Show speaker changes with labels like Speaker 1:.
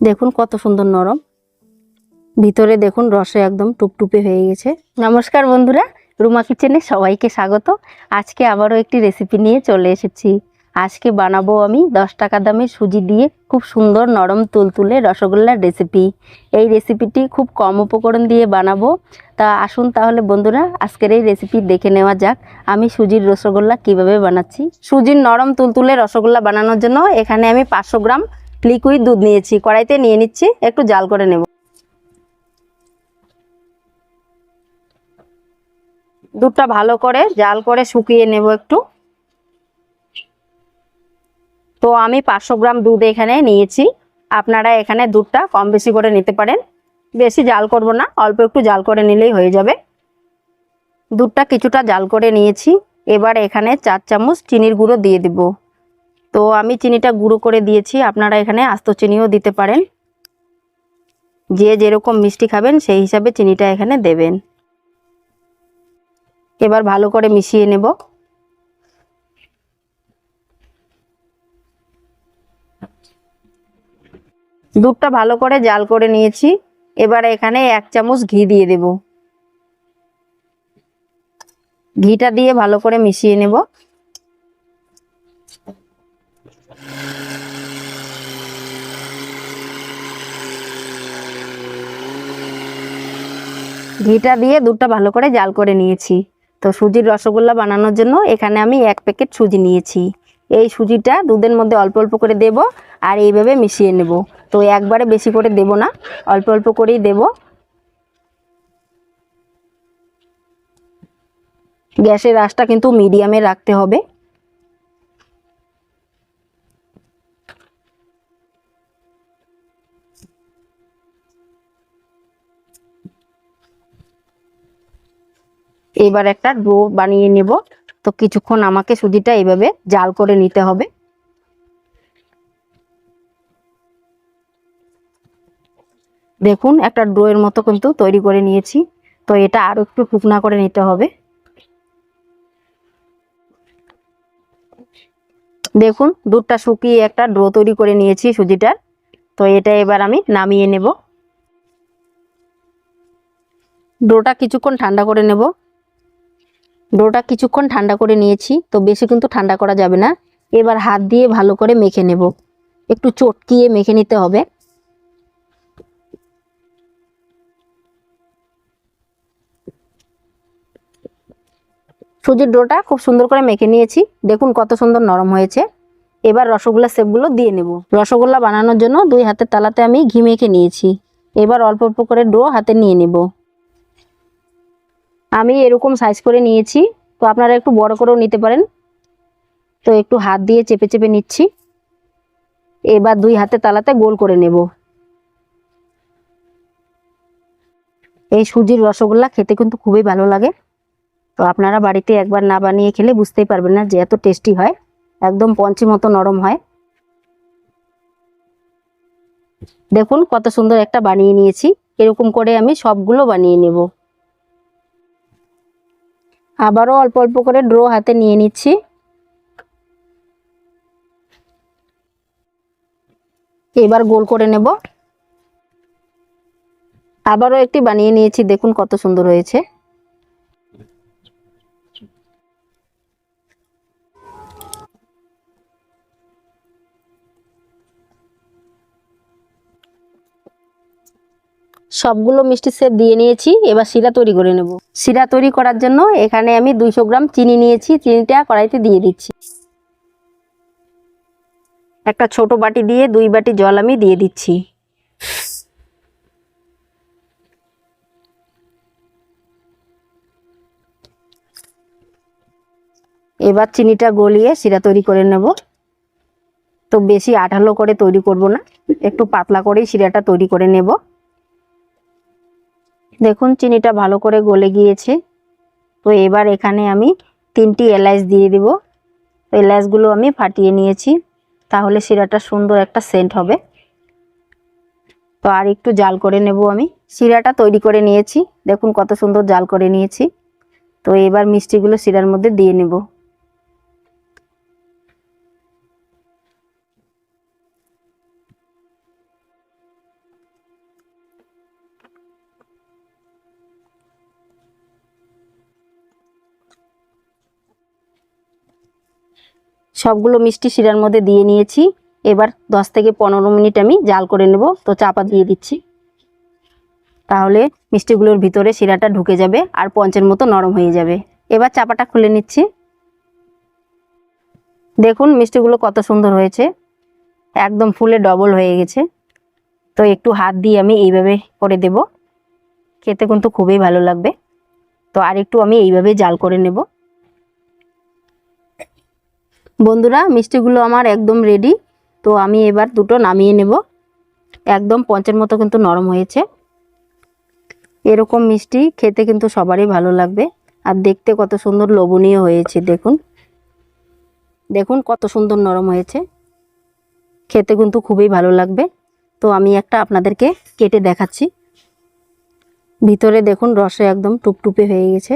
Speaker 1: দেখুন কত সুন্দর নরম। ভিতরে দেখুন রসে একদম টুপটুপে হয়ে গেছে। নমস্কার বন্ধুরা, রুমা কিচেনে সবাইকে স্বাগত। আজকে আবারও একটি রেসিপি নিয়ে চলে এসেছি। আজকে বানাবো আমি দশ টাকা দামের সুজি দিয়ে খুব সুন্দর নরম তুলতুলে রসগোল্লার রেসিপি এই রেসিপিটি খুব কম উপকরণ দিয়ে বানাবো। তা আসুন তাহলে বন্ধুরা, আজকের এই রেসিপি দেখে নেওয়া যাক আমি সুজির রসগোল্লা কীভাবে বানাচ্ছি। সুজির নরম তুলতুলে রসগোল্লা বানানোর জন্য এখানে আমি পাঁচশো গ্রাম লিকুইড দুধ নিয়েছি, কড়াইতে নিয়ে নিচ্ছি, একটু জাল করে নেব। দুধটা ভালো করে জাল করে শুকিয়ে নেব একটু। তো আমি পাঁচশো গ্রাম দুধ এখানে নিয়েছি। আপনারা এখানে দুধটা কম বেশি করে নিতে পারেন। বেশি জাল করব না, অল্প একটু জাল করে নিলেই হয়ে যাবে। দুধটা কিছুটা জাল করে নিয়েছি। এবার এখানে চার চামচ চিনির গুঁড়ো দিয়ে দিব। তো আমি চিনিটা গুঁড়ো করে দিয়েছি। আপনারা এখানে আস্ত চিনিও দিতে পারেন। যে যেরকম মিষ্টি খাবেন, সেই হিসাবে চিনিটা এখানে দেবেন। এবার ভালো করে মিশিয়ে নেব। দুধটা ভালো করে জাল করে নিয়েছি। এবার এখানে এক চামচ ঘি দিয়ে দেব। ঘিটা দিয়ে ভালো করে মিশিয়ে নেব। ঘিটা দিয়ে দুধটা ভালো করে জাল করে নিয়েছি। তো সুজির রসগোল্লা বানানোর জন্য এখানে আমি এক প্যাকেট সুজি নিয়েছি। এই সুজিটা দুধের মধ্যে অল্প অল্প করে দেব আর এইভাবে মিশিয়ে নেব। তো একবারে বেশি করে দেব না, অল্প অল্প করেই দেব। গ্যাসের আঁচটা কিন্তু মিডিয়ামে রাখতে হবে। এবার একটা ডো বানিয়ে নেব। তো কিছুক্ষণ আমাকে সুজিটা এইভাবে জাল করে নিতে হবে। দেখুন, একটা ডোয়ের মতো কিন্তু তৈরি করে নিয়েছি। তো এটা আরও একটু ফুকনা করে নিতে হবে। দেখুন, দুধটা শুকিয়ে একটা ডো তৈরি করে নিয়েছি সুজিটার। তো এটা এবার আমি নামিয়ে নেব। ডোটা কিছুক্ষণ ঠান্ডা করে নেব। ডোটা কিছুক্ষণ ঠান্ডা করে নিয়েছি, তো বেশি কিন্তু ঠান্ডা করা যাবে না। এবার হাত দিয়ে ভালো করে মেখে নেব। একটু চটকিয়ে মেখে নিতে হবে। সুজির ডোটা খুব সুন্দর করে মেখে নিয়েছি। দেখুন কত সুন্দর নরম হয়েছে। এবার রসগোল্লা সেপগুলো দিয়ে নেব। রসগোল্লা বানানোর জন্য দুই হাতের তালাতে আমি ঘি মেখে নিয়েছি। এবার অল্প অল্প করে ডো হাতে নিয়ে নেব। আমি এরকম সাইজ করে নিয়েছি, তো আপনারা একটু বড় করেও নিতে পারেন। তো একটু হাত দিয়ে চেপে চেপে নিচ্ছি। এবার দুই হাতে তালাতে গোল করে নেব। এই সুজির রসগোল্লা খেতে কিন্তু খুবই ভালো লাগে। তো আপনারা বাড়িতে একবার না বানিয়ে খেলে বুঝতেই পারবেন না যে এত টেস্টি হয়। একদম পঞ্চি মতো নরম হয়। দেখুন কত সুন্দর একটা বানিয়ে নিয়েছি। এরকম করে আমি সবগুলো বানিয়ে নেব। আবারও অল্প অল্প করে ড্রো হাতে নিয়ে নিচ্ছি। এবার গোল করে নেব। আবারও একটি বানিয়ে নিয়েছি, দেখুন কত সুন্দর হয়েছে। সবগুলো মিষ্টি সেপ দিয়ে নিয়েছি, এবার শিরা তৈরি করে নেব। শিরা তৈরি করার জন্য এখানে আমি দুইশো গ্রাম চিনি নিয়েছি, চিনিটা কড়াইতে দিয়ে দিচ্ছি। একটা ছোট বাটি দিয়ে দুই বাটি জল আমি দিয়ে দিচ্ছি। এবার চিনিটা গলিয়ে শিরা তৈরি করে নেব। তো বেশি আঠালো করে তৈরি করব না, একটু পাতলা করেই শিরাটা তৈরি করে নেব। দেখুন, চিনিটা ভালো করে গলে গিয়েছে। তো এবার এখানে আমি তিনটি এলাচ দিয়ে দিব। তো এলাচগুলো আমি ফাটিয়ে নিয়েছি। তাহলে শিরাটা সুন্দর একটা সেন্ট হবে। তো আর একটু জাল করে নেব আমি। শিরাটা তৈরি করে নিয়েছি। দেখুন, কত সুন্দর জাল করে নিয়েছি। তো এবার মিষ্টিগুলো শিরার মধ্যে দিয়ে নেব। সবগুলো মিষ্টি শিরার মধ্যে দিয়ে নিয়েছি। এবার দশ থেকে পনেরো মিনিট আমি জাল করে নেব, তো চাপা দিয়ে দিচ্ছি। তাহলে মিষ্টিগুলোর ভিতরে শিরাটা ঢুকে যাবে আর পঞ্চের মতো নরম হয়ে যাবে। এবার চাপাটা খুলে নিচ্ছি। দেখুন মিষ্টিগুলো কত সুন্দর হয়েছে। একদম ফুলে ডবল হয়ে গেছে। তো একটু হাত দিয়ে আমি এইভাবে করে দেব। খেতে কিন্তু খুবই ভালো লাগবে। তো আর একটু আমি এইভাবে জাল করে নেব। বন্ধুরা, মিষ্টিগুলো আমার একদম রেডি তো আমি এবার দুটো নামিয়ে নেব। একদম পঞ্চের মতো কিন্তু নরম হয়েছে। এরকম মিষ্টি খেতে কিন্তু সবারই ভালো লাগবে। আর দেখতে কত সুন্দর লোভনীয় হয়েছে, দেখুন। দেখুন কত সুন্দর নরম হয়েছে। খেতে কিন্তু খুবই ভালো লাগবে। তো আমি একটা আপনাদেরকে কেটে দেখাচ্ছি। ভিতরে দেখুন রসে একদম টুপটুপে হয়ে গেছে।